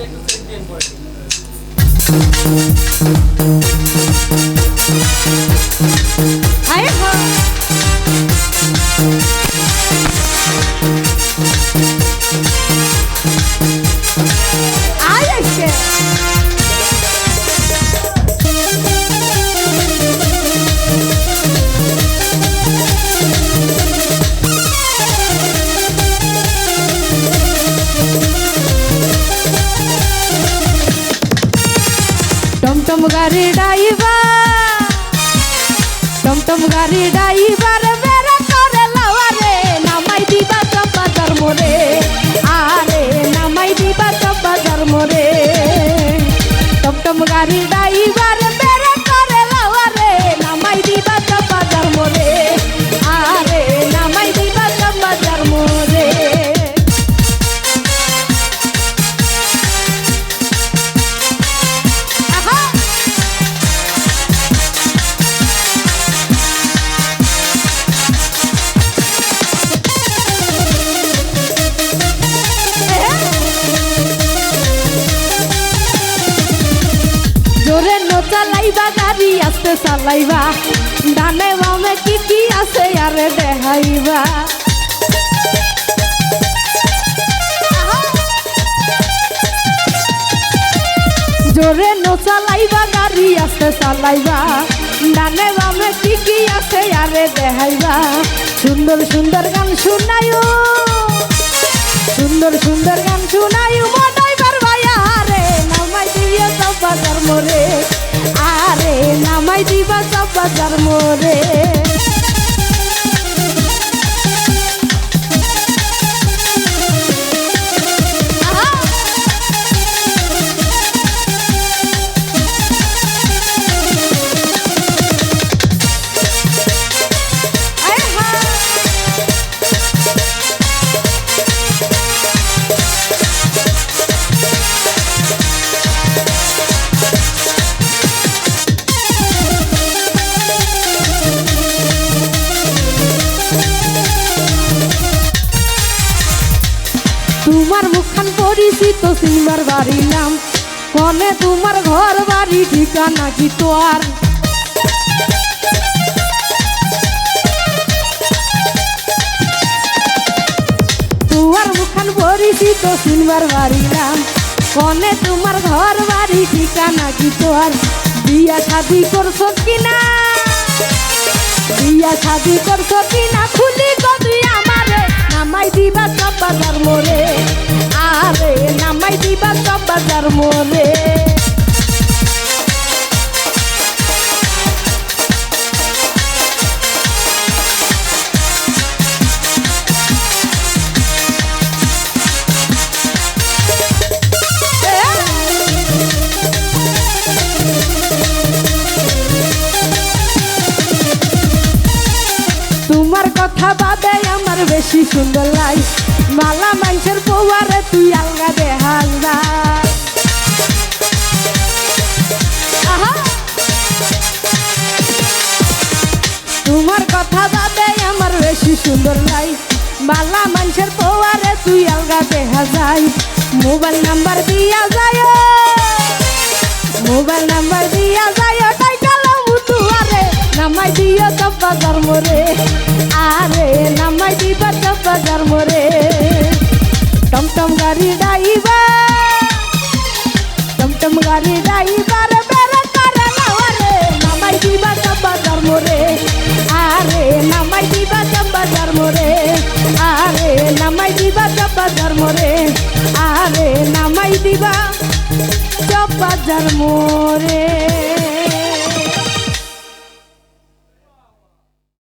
Thank you. টমটম গাড়ি driver টমটম গাড়ি ড্রাইভার আস্তে চালাইবা। ডানে বামে কি কি আছে আরে দেখাইবা। জোরে নো চালাইবা গাড়ি আস্তে চালাইবা। ডানে বামে কি কি আছে আরে দেখাইবা। সুন্দর সুন্দর গান শুনায়ও সুন্দর সুন্দর গান শুনায়ও মনাই পারবায়া আরে নামাই দিও সব বাজার মোরে সব মোরে তোমার মুখখান পরিচিত সিনেমার বাড়ি নাম। কনে তোমার ঘর বাড়ি, ঠিকানা কি তোর তোমার মুখখান পরিচিত সিনেমার বাড়ি নাম। কনে তোমার ঘর বাড়ি, ঠিকানা কি তোর বিয়া শাদি করছ কিনা? বিয়া শাদি করছ কিনা? খুলি কবি বাজার মোরে আরে নামাই দিবা সব বাজার মোরে বেশি সুন্দর লাই মালা মানুষের পৌয়ারে তুই আলগা দেহাল তোমার কথা বাদে আমার বেশি সুন্দর লাই মালা মানুষের পৌয়ারে তুই আলগা দেখা যায় মোবাইল নাম্বার দিয়া যায় চব্বাজার মোরে আরে, নামাই দিবা চব্বাজার মোরে টমটম গাড়ি ডাইবা টমটম গাড়ি ডাইবার বেড়া করে লাওয়ারে নামাই দিবা চব্বাজার মোরে আরে, নামাই দিবা চব্বাজার মোরে আরে, নামাই দিবা চব্বাজার মোরে আরে, নামাই দিবা চব্বাজার মোরে